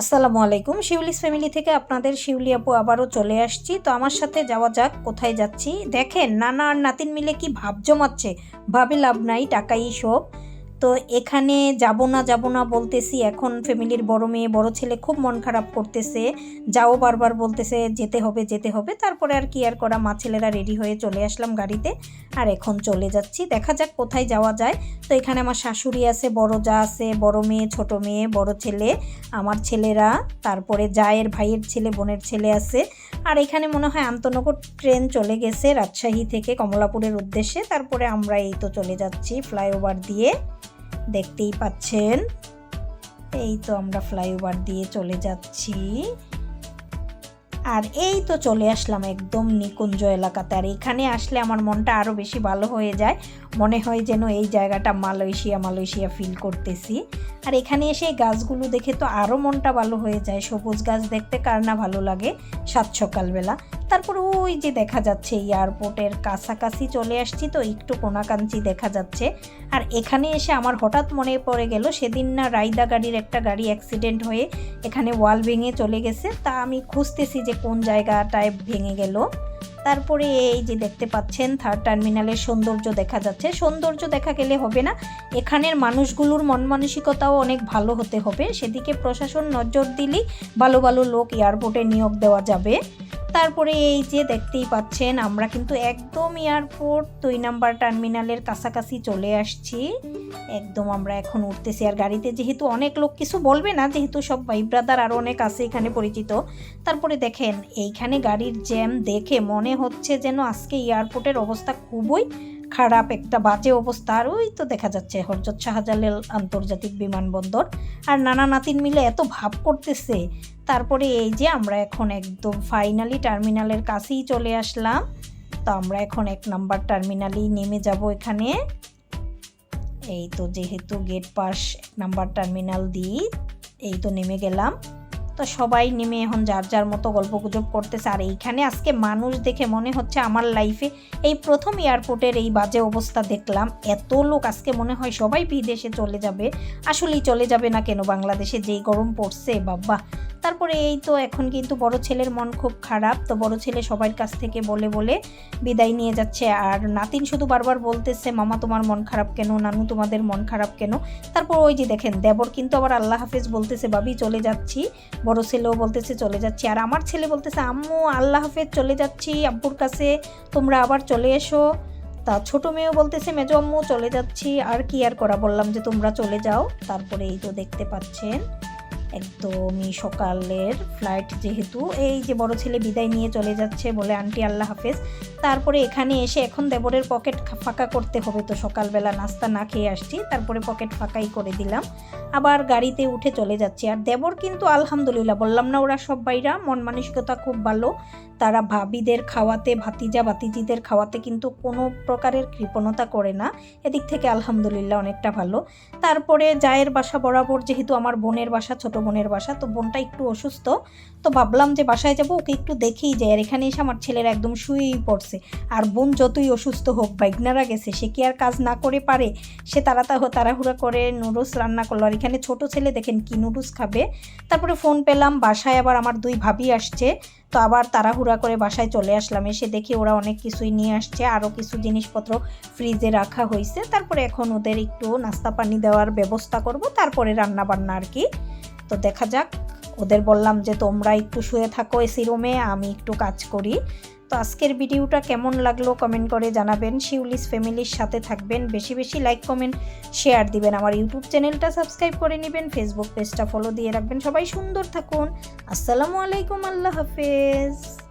আসসালামু আলাইকুম। শিউলিস ফ্যামিলি থেকে আপনাদের শিউলি আপু আবারও চলে আসছি। তো আমার সাথে যাওয়া যাক, কোথায় যাচ্ছি? দেখেন, নানা আর নাতিন মিলে কি ভাব জমাচ্ছে। ভাবে লাভ নাই, টাকাই সব। তো এখানে যাব না যাব না বলতেছি, এখন ফ্যামিলির বড় মেয়ে, বড় ছেলে খুব মন খারাপ করতেছে। যাও বারবার বলতেছে, যেতে হবে যেতে হবে। তারপরে আর কি আর করা, মা ছেলেরা রেডি হয়ে চলে আসলাম গাড়িতে। আর এখন চলে যাচ্ছি, দেখা যাক কোথায় যাওয়া যায়। তো এখানে আমার শাশুড়ি আছে, বড় যা আছে, বড় মেয়ে, ছোট মেয়ে, বড় ছেলে, আমার ছেলেরা, তারপরে জায়ের ভাইয়ের ছেলে, বোনের ছেলে আছে। আর এখানে মনে হয় আন্তনগর ট্রেন চলে গেছে রাজশাহী থেকে কমলাপুরের উদ্দেশ্যে, তারপরে আমরা এই তো চলে যাচ্ছি, ফ্লাইওভার দিয়ে। দেখতেই পাচ্ছেন? এই তো আমরা ফ্লাইওভার দিয়ে চলে যাচ্ছি। আর এই তো চলে আসলাম একদম নিকুঞ্জ এলাকাতে। আর এখানে আসলে আমার মনটা আরও বেশি ভালো হয়ে যায়। মনে হয় যেন এই জায়গাটা মালয়েশিয়া মালয়েশিয়া ফিল করতেছি। আর এখানে এসে গাছগুলো দেখে তো আরও মনটা ভালো হয়ে যায়। সবুজ গাছ দেখতে কার না ভালো লাগে সাত সকালবেলা। তারপর ওই যে দেখা যাচ্ছে এয়ারপোর্টের কাছাকাছি চলে আসছি তো, একটু কোনাকাঞ্চি দেখা যাচ্ছে। আর এখানে এসে আমার হঠাৎ মনে পড়ে গেল, সেদিন না রাইদা গাড়ির একটা গাড়ি অ্যাক্সিডেন্ট হয়ে এখানে ওয়াল ভেঙে চলে গেছে। তা আমি খুঁজতেছি যে কোন জায়গাটায় ভেঙে গেল। তারপরে এই যে দেখতে পাচ্ছেন থার্ড টার্মিনালের সৌন্দর্য দেখা যাচ্ছে। সৌন্দর্য দেখা গেলে হবে না, এখানের মানুষগুলোর মন মানসিকতাও অনেক ভালো হতে হবে। সেদিকে প্রশাসন নজর দিলেই ভালো ভালো লোক এয়ারপোর্টে নিয়োগ দেওয়া যাবে। তারপরে এই যে দেখতেই পাচ্ছেন, আমরা কিন্তু একদম এয়ারপোর্ট দুই নাম্বার টার্মিনালের কাছাকাছি চলে আসছি। একদম আমরা এখন উঠতেছি, আর গাড়িতে যেহেতু অনেক লোক কিছু বলবে না, যেহেতু সব ভাই ব্রাদার আরও অনেক আছে এখানে পরিচিত। তারপরে দেখেন, এইখানে গাড়ির জ্যাম দেখে মনে হচ্ছে যেন আজকে এয়ারপোর্টের অবস্থা খুবই খারাপ একটা বাজে অবস্থা, আর ওই তো দেখা যাচ্ছে হরজত শাহজালাল আন্তর্জাতিক বিমানবন্দর, আর নানা নাতিন মিলে এত ভাব করতেছে। তারপরে এই যে আমরা এখন একদম ফাইনালি টার্মিনালের কাছেই চলে আসলাম। তো আমরা এখন এক নাম্বার টার্মিনালেই নেমে যাব এখানে। এই তো যেহেতু গেট পাস এক নাম্বার টার্মিনাল দিই, এই তো নেমে গেলাম। তো সবাই নেমে এখন যার যার মতো গল্প গুজব করতেছে। আর এইখানে আজকে মানুষ দেখে মনে হচ্ছে আমার লাইফে এই প্রথম এয়ারপোর্টের এই বাজে অবস্থা দেখলাম। এত লোক আজকে মনে হয় সবাই বিদেশে চলে যাবে। আসলেই চলে যাবে না কেন? বাংলাদেশে যেই গরম পড়ছে, বাবা। তারপরে এই তো এখন কিন্তু বড় ছেলের মন খুব খারাপ। তো বড় ছেলে সবার কাছ থেকে বলে বলে বিদায় নিয়ে যাচ্ছে। আর নাতিন শুধু বারবার বলতেছে, মামা, তোমার মন খারাপ কেন? নানু, তোমাদের মন খারাপ কেন? তারপর ওই যে দেখেন, দেবর কিন্তু আবার আল্লাহ হাফেজ বলতেছে বাবি চলে যাচ্ছি। বড় ছেলেও বলতেছে, চলে যাচ্ছি। আর আমার ছেলে বলতেছে, আম্মু, আল্লাহ হাফেজ, চলে যাচ্ছি। আব্বুর কাছে তোমরা আবার চলে এসো। তা ছোট মেয়েও বলতেছে, মেজো আম্মু, চলে যাচ্ছি। আর কি আর করা, বললাম যে, তোমরা চলে যাও। তারপরে এই তো দেখতে পাচ্ছেন। একদমই সকালের ফ্লাইট যেহেতু। এই যে বড় ছেলে বিদায় নিয়ে চলে যাচ্ছে বলে আন্টি আল্লাহ হাফেজ। তারপরে এখানে এসে এখন দেবরের পকেট ফাঁকা করতে হবে তো সকালবেলা নাস্তা না খেয়ে আসছি। তারপরে পকেট ফাঁকাই করে দিলাম। আবার গাড়িতে উঠে চলে যাচ্ছি। আর দেবর কিন্তু আলহামদুলিল্লাহ বললাম না ওরা সব সবাইরা মন মানসিকতা খুব ভালো। তারা ভাবিদের খাওয়াতে, ভাতিজা, ভাতিজিদের খাওয়াতে কিন্তু কোনো প্রকারের কৃপণতা করে না। এদিক থেকে আলহামদুলিল্লাহ অনেকটা ভালো। তারপরে জায়ের বাসা বরাবর যেহেতু আমার বোনের বাসা ছোট বোনের বাসা, তো বোনটা একটু অসুস্থ, তো ভাবলাম যে বাসায় যাব, ওকে একটু দেখেই যাই। আর এখানে এসে আমার ছেলের একদম শুয়েই পড়ছে। আর বোন যতই অসুস্থ হোক বাইকনারা গেছে, সে কি আর কাজ না করে পারে? সে তাড়াতাড়ি তাড়াহুড়া করে নুডলস রান্না করল। আর এখানে ছোট ছেলে, দেখেন কি নুডলস খাবে। তারপরে ফোন পেলাম, বাসায় আবার আমার দুই ভাবি আসছে। তো আবার তাড়াহুড়া করে বাসায় চলে আসলাম। এসে দেখি ওরা অনেক কিছুই নিয়ে আসছে। আরও কিছু জিনিসপত্র ফ্রিজে রাখা হয়েছে। তারপরে এখন ওদের একটু নাস্তা পানি দেওয়ার ব্যবস্থা করব। তারপরে রান্না বান্না আর কি। তো দেখা যাক। ওদের বললাম যে, তোমরা একটু শুয়ে থাকো এসি রুমে আমি একটু কাজ করি। তো আজকের ভিডিওটা কেমন লাগল কমেন্ট করে জানাবেন। শিউলিস ফ্যামিলির সাথে থাকবেন। বেশি বেশি লাইক কমেন্ট শেয়ার দিবেন। আমার ইউটিউব চ্যানেলটা সাবস্ক্রাইব করে নেবেন। ফেসবুক পেজটা ফলো দিয়ে রাখবেন। সবাই সুন্দর থাকুন। আসসালামু আলাইকুম। আল্লাহ হাফেজ।